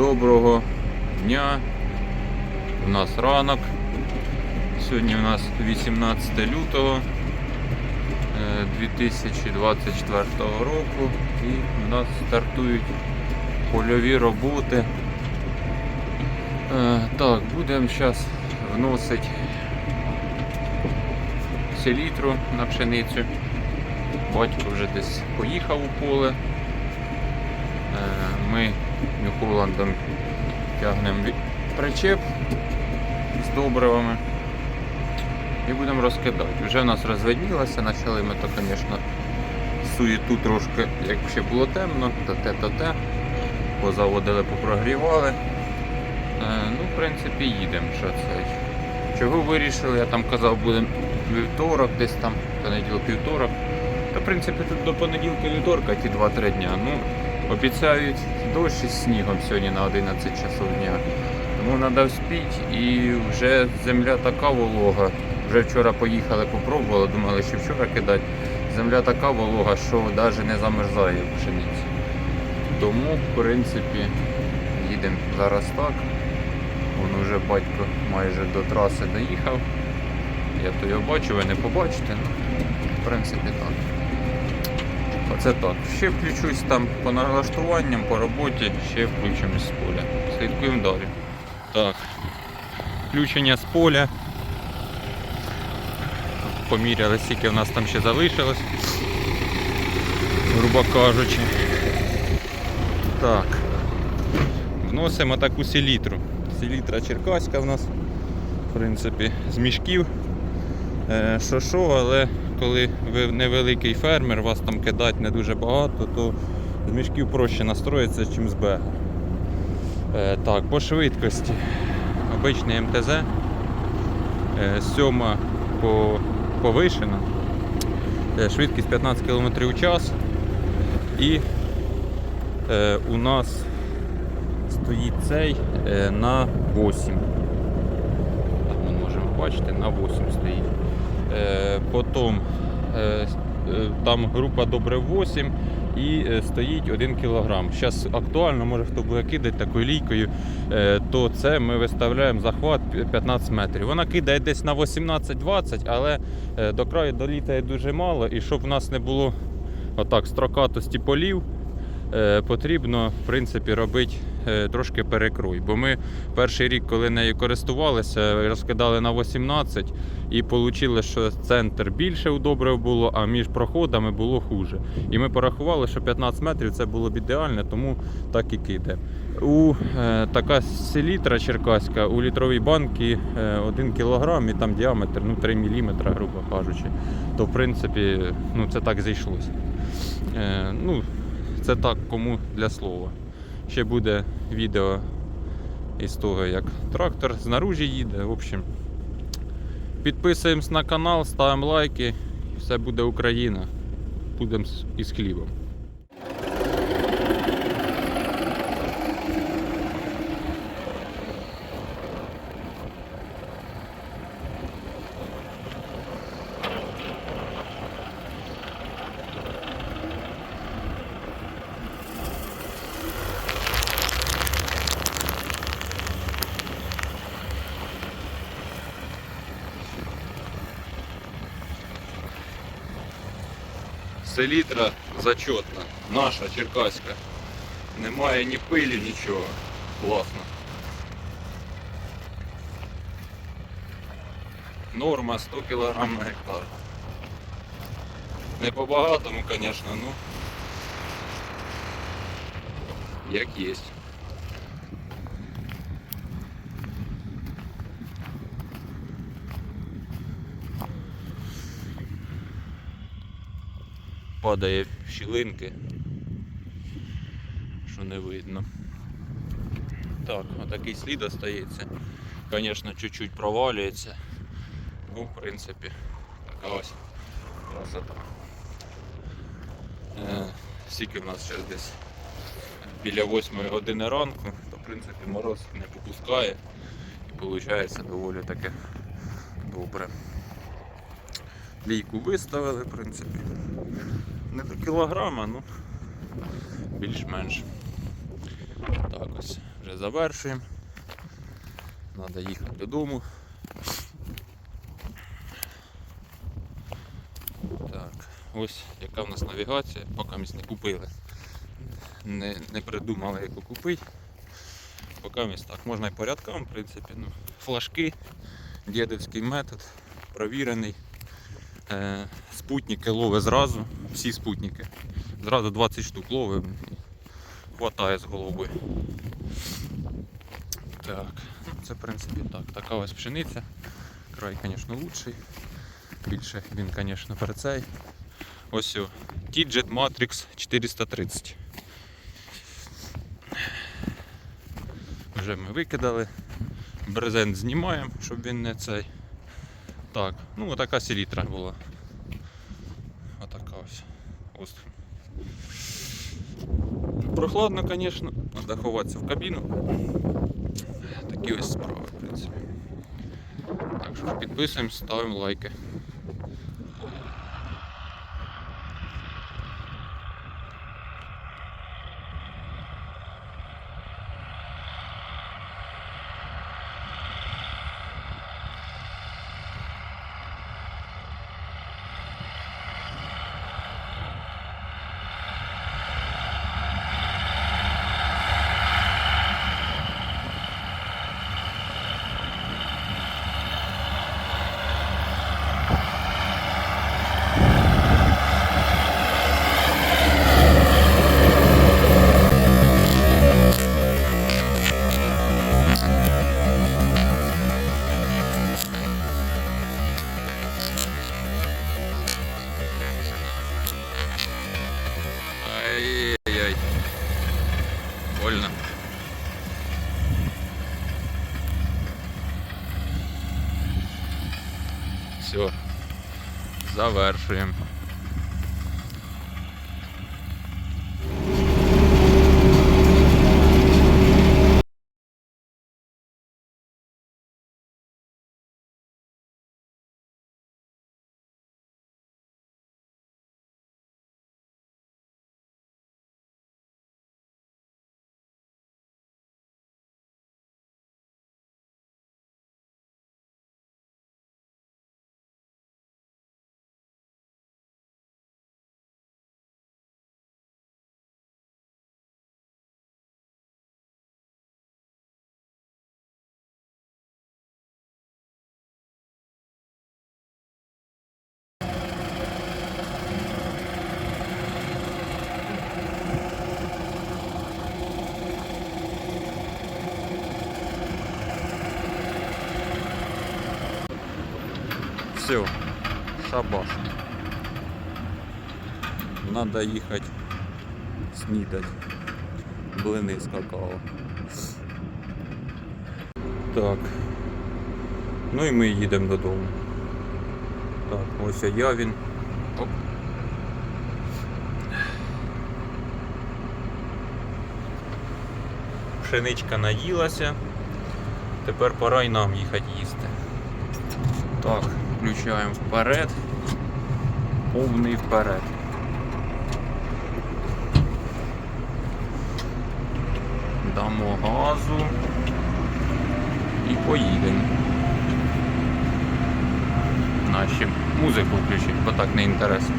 Доброго дня. У нас ранок. Сьогодні у нас 18 лютого е, 2024 року і у нас стартують польові роботи. Е, Так, будемо зараз вносити селітру на пшеницю. Батько вже десь поїхав у поле. Е, Ми Нью-Холландом тягнемо причеп з добривами і будемо розкидати. Вже в нас розвиднілося, почали ми то, звісно, суєту трошки, як ще було темно, то те, то те. Позаводили, попрогрівали. Е, Ну, в принципі, їдемо. Що це? Чого вирішили? Я там казав, будемо вівторок, десь там, понеділок вівторок. Та, в принципі, тут до понеділка вівторка ті 2-3 дня. Ну, обіцяють дощ із снігом сьогодні на 11 часов дня. Тому треба вспіти і вже земля така волога. Вже вчора поїхали, попробували, думали, що вчора кидати. Земля така волога, що навіть не замерзає пшениця. Тому, в принципі, їдемо зараз так. Вон уже батько майже до траси доїхав. Я то його бачу, ви не побачите. Ну, в принципі, так. Оце так. Ще включусь там по налаштуванням, по роботі, ще включимось з поля. Слідкуємо далі. Так. Включення з поля. Поміряли, скільки в нас там ще залишилось. Грубо кажучи. Так. Вносимо таку селітру. Селітра черкаська в нас, в принципі, з мішків. Е, Що що, але коли ви невеликий фермер, вас там кидати не дуже багато, то з мішків проще настроїтися, ніж з бега. Е, Так, по швидкості. Обичний МТЗ. Е, Сьома по повишена. Е, Швидкість 15 км у час. І е, у нас стоїть цей е, на 8. Так, ми можемо бачити, на 8 стоїть. Е, потім е, е, там група добре 8 і стоїть 1 кг. Зараз актуально, може хто буде кидати такою лійкою, то це ми виставляємо захват 15 метрів. Вона кидає десь на 18-20, але до краю долітає дуже мало. І щоб в нас не було отак строкатості полів, потрібно в принципі робити трошки перекрой. Бо ми перший рік, коли нею користувалися, розкидали на 18 і вийшло, що центр більше удобрив було, а між проходами було хуже. І ми порахували, що 15 метрів це було б ідеально, тому так і киде. У е, така селітра черкаська у літровій банці е, 1 кг і там діаметр ну, 3 мм, грубо кажучи. То в принципі ну, це так зійшлося. Е, ну, це так кому для слова. Ще буде відео із того, як трактор знаружі їде. В общем, підписуємось на канал, ставимо лайки. Все буде Україна. Будемо із хлібом. Селітра зачетна, наша черкаська. Немає ні пилі, нічого. Класно. Норма 100 кг на гектар. Не по багатому, звісно, ну як є. Падає в щілинки, що не видно. Так, отакий слід остається. Звісно, чуть-чуть провалюється. Ну, в принципі, така ось красота. Е, Скільки в нас зараз десь біля 8 години ранку, то в принципі мороз не попускає і виходить доволі таке добре. Лійку виставили, в принципі. Не до кілограма, ну більш-менш. Так ось. Вже завершуємо. Треба їхати додому. Так, ось яка в нас навігація, поки ми не купили. Не, не придумали, яку купити. Поки ми так, можна і порядкам, в принципі. Ну, флажки, дідовський метод, провірений. Е, спутники лови зразу, всі спутники. Зразу 20 штук лови. Хватає з голови. Так, це в принципі так. Така ось пшениця. Край, звісно, лучший. Більше він, звісно, цей. Ось о. Tidjet Matrix 430. Вже ми викидали. Брезент знімаємо, щоб він не цей. Так, ну отака селітра була. Отака ось. ось. Прохладно, звісно, треба ховатися в кабіну. Такі ось справи, в принципі. Так що підписуємось, ставимо лайки. Больно. Все. Завершуємо. Все, шабаш. Надо їхати снідати. Блини з какао. Так. Ну і ми їдемо додому. Так, ось я він. Оп. Пшеничка наїлася. Тепер пора й нам їхати їсти. Так, включаємо вперед. Повний вперед. Дамо газу і поїдемо. Наші музику включить, бо так не інтересно.